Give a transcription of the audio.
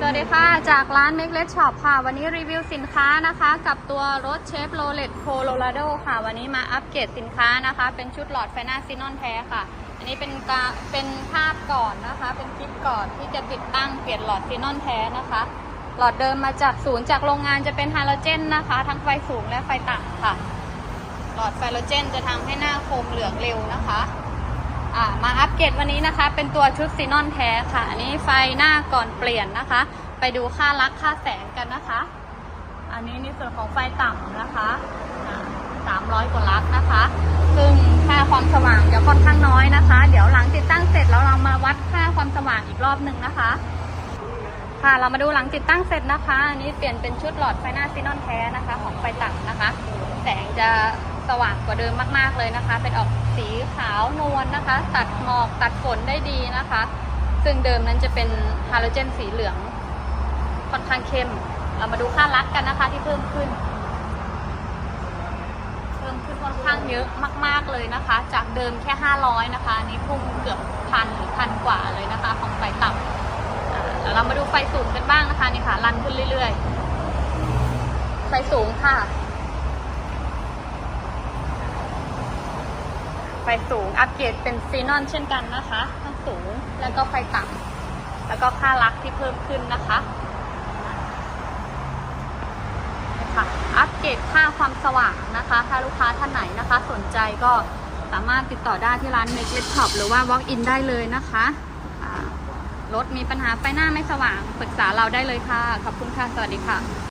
สวัสดีค่ะ จากร้าน Make Let Shop ค่ะ วันนี้รีวิวสินค้านะคะ กับตัวรถเชฟโรเลตโคโลราโดค่ะ วันนี้มาอัปเกรดสินค้านะคะ เป็นชุดหลอดไฟหน้าซีนอนแท้ค่ะ อันนี้เป็นกาเป็นภาพก่อนนะคะ เป็นคลิปก่อนที่จะติดตั้งเปลี่ยนหลอดซีนอนแท้นะคะ หลอดเดิมมาจากศูนย์จากโรงงานจะเป็นฮาโลเจนนะคะ ทั้งไฟสูงและไฟต่ำค่ะ หลอดไฟโลเจนจะทำให้หน้าคมเหลืองเร็วนะคะ อ่ามาอัปเกรดวันนี้นะคะ เป็นตัวชุดซีนอนแท้ค่ะ อันนี้ไฟหน้าก่อนเปลี่ยนนะคะ ไปดูค่าลักค่าแสงกันนะคะ อันนี้ในส่วนของไฟต่ำนะคะสามร้อยกว่าลักนะคะ ซึ่งค่าความสว่างจะค่อนข้างน้อยนะคะ เดี๋ยวหลังติดตั้งเสร็จแล้วเรามาวัดค่าความสว่างอีกรอบหนึ่งนะคะ ค่ะเรามาดูหลังติดตั้งเสร็จนะคะ อันนี้เปลี่ยนเป็นชุดหลอดไฟหน้าซีนอนแท้นะคะ ของไฟต่ำนะคะ แสงจะ สว่างกว่าเดิมมาก ๆ เลยนะคะ เป็นออกสีขาวนวลนะคะ ตัดหมอกตัดฝนได้ดีนะคะ ซึ่งเดิมนั้นจะเป็นฮาโลเจนสีเหลืองค่อนข้างเข้ม เรามาดูค่าลักกันนะคะที่เพิ่มขึ้น เพิ่มขึ้นค่อนข้างเยอะมาก ๆเลยนะคะ จากเดิมแค่ 500 นะคะอันนี้พุ่งเกือบพันหรือพันกว่าเลยนะคะ ของไฟต่ำแล้วเรามาดูไฟสูงกันบ้างนะคะนี่ค่ะรันขึ้นเรื่อยๆ ไฟสูงค่ะ ไฟสูง อัปเกรดเป็นซีนอนเช่นกันนะคะทั้งสูงแล้วก็ไฟต่ำแล้วก็ค่าลักที่เพิ่มขึ้นนะคะนี่ค่ะอัปเกรดค่าความสว่างนะคะ ถ้าลูกค้าท่านไหนนะคะ สนใจก็สามารถติดต่อได้ที่ร้าน Make It Shop หรือว่า Walk in ได้เลยนะคะรถมีปัญหาไฟหน้าไม่สว่างปรึกษาเราได้เลยค่ะ ขอบคุณค่ะ สวัสดีค่ะ